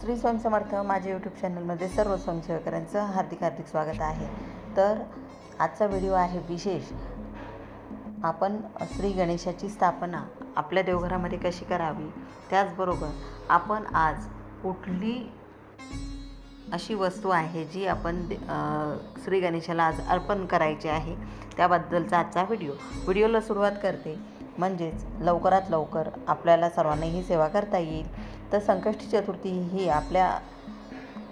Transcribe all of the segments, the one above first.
श्री स्वयंसमर्थ माझ्या यूट्यूब चॅनलमध्ये सर्व स्वयंसेवकरांचं हार्दिक हार्दिक स्वागत आहे. तर आजचा व्हिडिओ आहे विशेष. आपण श्री गणेशाची स्थापना आपल्या देवघरामध्ये कशी करावी? त्याचबरोबर आपण आज कुठली अशी वस्तू आहे जी आपण दे- श्री गणेशाला आज अर्पण करायची आहे त्याबद्दलचा आजचा व्हिडिओ व्हिडिओला सुरुवात करते. म्हणजेच लवकरात लवकर आपल्याला सर्वांना ही सेवा करता येईल. तर संकष्टी चतुर्थी ही आपल्या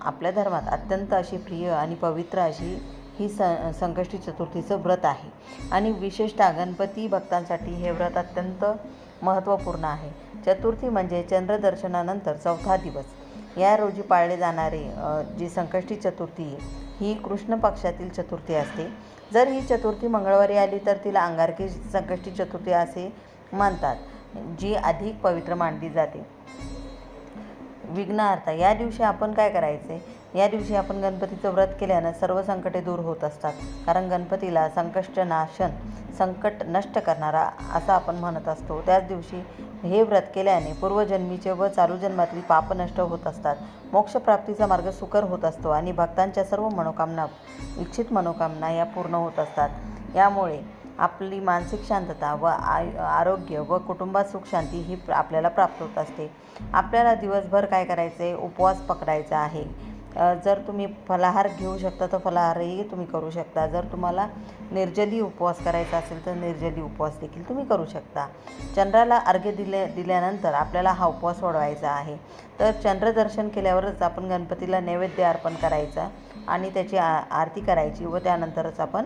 आपल्या धर्मात अत्यंत अशी प्रिय आणि पवित्र अशी ही स संकष्टी चतुर्थीचं व्रत आहे. आणि विशेषतः गणपती भक्तांसाठी हे व्रत अत्यंत महत्त्वपूर्ण आहे. चतुर्थी म्हणजे चंद्रदर्शनानंतर चौथा दिवस. या रोजी पाळले जाणारे जी संकष्टी चतुर्थी ही कृष्ण पक्षातील चतुर्थी असते. जर ही चतुर्थी मंगळवारी आली तर तिला अंगारकी संकष्टी चतुर्थी असे मानतात जी अधिक पवित्र मानली जाते. विघ्नहर्ता. या दिवशी आपण काय करायचे? या दिवशी आपण गणपतीचं व्रत केल्यानं सर्व संकटे दूर होत असतात. कारण गणपतीला संकष्ट नाशन संकट नष्ट करणारा असं आपण म्हणत असतो. त्याच दिवशी हे व्रत केल्याने पूर्वजन्मीचे व चालू जन्मातील पाप नष्ट होत असतात. मोक्षप्राप्तीचा मार्ग सुकर होत असतो आणि भक्तांच्या सर्व मनोकामना इच्छित मनोकामना या पूर्ण होत असतात. यामुळे आपली मानसिक शांतता व आय आरोग्य व कुटुंबात सुखशांती ही आपल्याला प्राप्त होत असते. आपल्याला दिवसभर काय करायचं? आहे उपवास पकडायचा आहे. जर तुम्ही फलाहार घेऊ शकता तर फलाहारही तुम्ही करू शकता. जर तुम्हाला निर्जली उपवास करायचा असेल तर निर्जली उपवास देखील तुम्ही करू शकता. चंद्राला अर्घ्य दिले दिल्यानंतर आपल्याला हा उपवास सोडवायचा आहे. तर चंद्रदर्शन केल्यावरच आपण गणपतीला नैवेद्य अर्पण करायचा आणि त्याची आ आरती करायची व त्यानंतरच आपण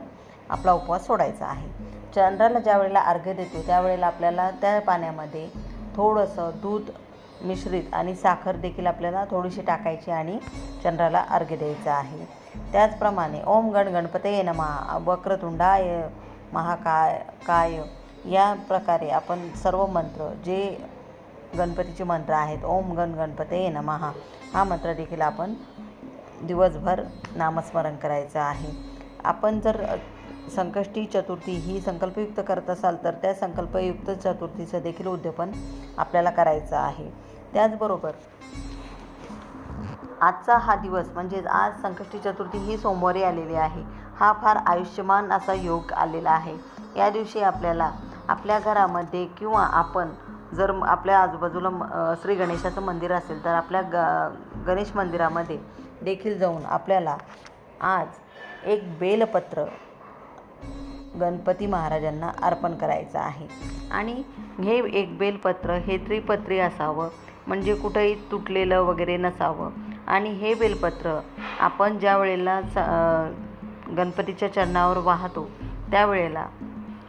आपला उपवास सोडायचा आहे. चंद्राला ज्या वेळेला अर्घ्य देतो त्यावेळेला आपल्याला त्या पाण्यामध्ये थोडंसं दूध मिश्रित आणि साखर देखील आपल्याला थोडीशी टाकायची आणि चंद्राला अर्घ्य द्यायचं आहे. त्याचप्रमाणे ओम गण गणपतये नमः वक्रतुंडाय महाकाय काय या प्रकारे आपण सर्व मंत्र जे गणपतीचे मंत्र आहेत ओम गण गणपतये नमः हा मंत्र देखील आपण दिवसभर नामस्मरण करायचं आहे. आपण जर संकष्टी चतुर्थी ही संकल्पयुक्त करत असाल तर त्या संकल्पयुक्त चतुर्थीचं देखील उद्यापन आपल्याला करायचं आहे. त्याचबरोबर आजचा हा दिवस म्हणजेच आज संकष्टी चतुर्थी ही सोमवारी आलेली आहे. हा फार आयुष्यमान असा योग आलेला आहे. या दिवशी आपल्याला आपल्या घरामध्ये किंवा आपण जर आपल्या आजूबाजूला म- श्री गणेशाचं मंदिर असेल तर आपल्या ग गणेश मंदिरामध्ये देखील जाऊन आपल्याला आज एक बेलपत्र गणपती महाराजांना अर्पण करायचं आहे. आणि हे एक बेलपत्र हे त्रिपत्री असावं म्हणजे कुठंही तुटलेलं वगैरे नसावं. आणि हे बेलपत्र आपण ज्या वेळेला गणपतीच्या चरणावर वाहतो त्यावेळेला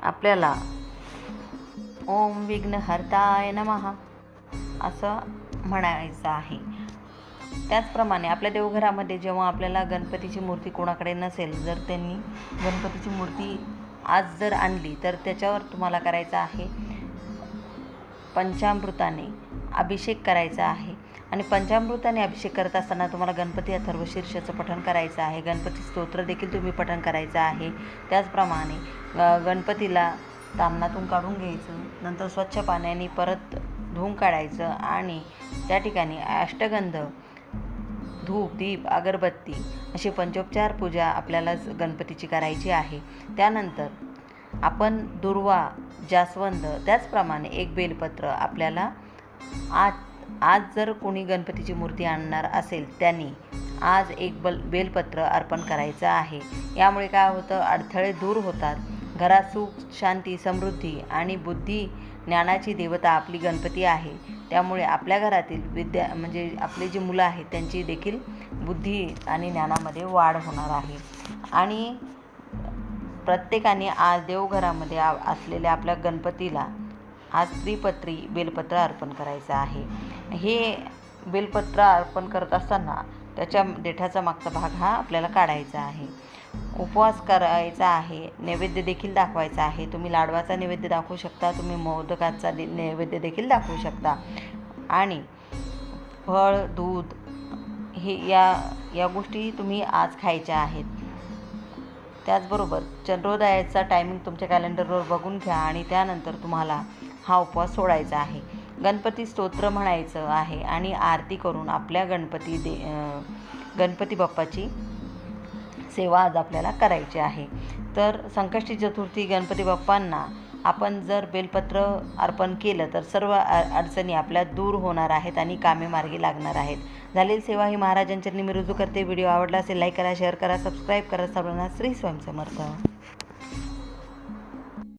आपल्याला ओम विघ्नहर्ताय नमः असं म्हणायचं आहे. त्याचप्रमाणे आपल्या देवघरामध्ये जेव्हा आपल्याला गणपतीची मूर्ती कोणाकडे नसेल जर त्यांनी गणपतीची मूर्ती आज जर आणली तर त्याच्यावर तुम्हाला करायचं आहे पंचामृताने अभिषेक करायचा आहे. आणि पंचामृताने अभिषेक करत असताना तुम्हाला गणपती अथर्व शीर्षाचं पठण करायचं आहे. गणपती स्तोत्र देखील तुम्ही पठण करायचं आहे. त्याचप्रमाणे गणपतीला तामणातून काढून घ्यायचं नंतर स्वच्छ पाण्याने परत धुवून काढायचं आणि त्या ठिकाणी अष्टगंध धूप दीप अगरबत्ती अशी पंचोपचार पूजा आपल्याला स- गणपतीची करायची आहे. त्यानंतर आपण दुर्वा जास्वंद त्याचप्रमाणे एक बेलपत्र आपल्याला आज आज जर कोणी गणपतीची मूर्ती आणणार असेल त्यांनी आज एक बल बेलपत्र अर्पण करायचं आहे. यामुळे काय होतं? अडथळे दूर होतात. घरात सुख शांती समृद्धी आणि बुद्धी ज्ञानाची देवता आपली गणपती आहे. त्यामुळे आपल्या घरातील विद्या म्हणजे आपली जी मुलं आहेत त्यांची देखील बुद्धी आणि ज्ञानामध्ये वाढ होणार आहे. आणि प्रत्येकाने आज देवघरामध्ये आ असलेल्या आपल्या गणपतीला आज त्रिपत्री बेलपत्र अर्पण करायचं आहे. हे बेलपत्र अर्पण करत असताना त्याच्या देठाचा मागचा भाग हा आपल्याला काढायचा आहे. उपवास करायचा आहे नैवेद्य देखील दाखवायचा आहे. तुम्ही लाडवाचा नैवेद्य दाखवू शकता तुम्ही मोदकाचा दे- नैवेद्य देखील दाखवू शकता. आणि फळ दूध हे या या गोष्टी तुम्ही आज खायच्या आहेत. त्याचबरोबर चंद्रोदयाचा टायमिंग तुमच्या कॅलेंडरवर बघून घ्या आणि त्यानंतर तुम्हाला हा उपवास सोडायचा आहे. गणपती स्तोत्र म्हणायचं आहे आणि आरती करून आपल्या गणपती दे गणपती बाप्पाची सेवा आज आपल्याला करायची आहे. तर संकष्टी चतुर्थी गणपती बाप्पांना आपण जर बेलपत्र अर्पण केलं तर सर्व अडचणी आपल्या दूर होणार आहेत आणि कामे मार्गी लागणार आहेत. झालेली सेवा ही महाराजांच्या मी रुजू करते. व्हिडिओ आवडला असेल लाईक करा शेअर करा सबस्क्राईब करा. सर्वांना श्री स्वयंसमर्थ.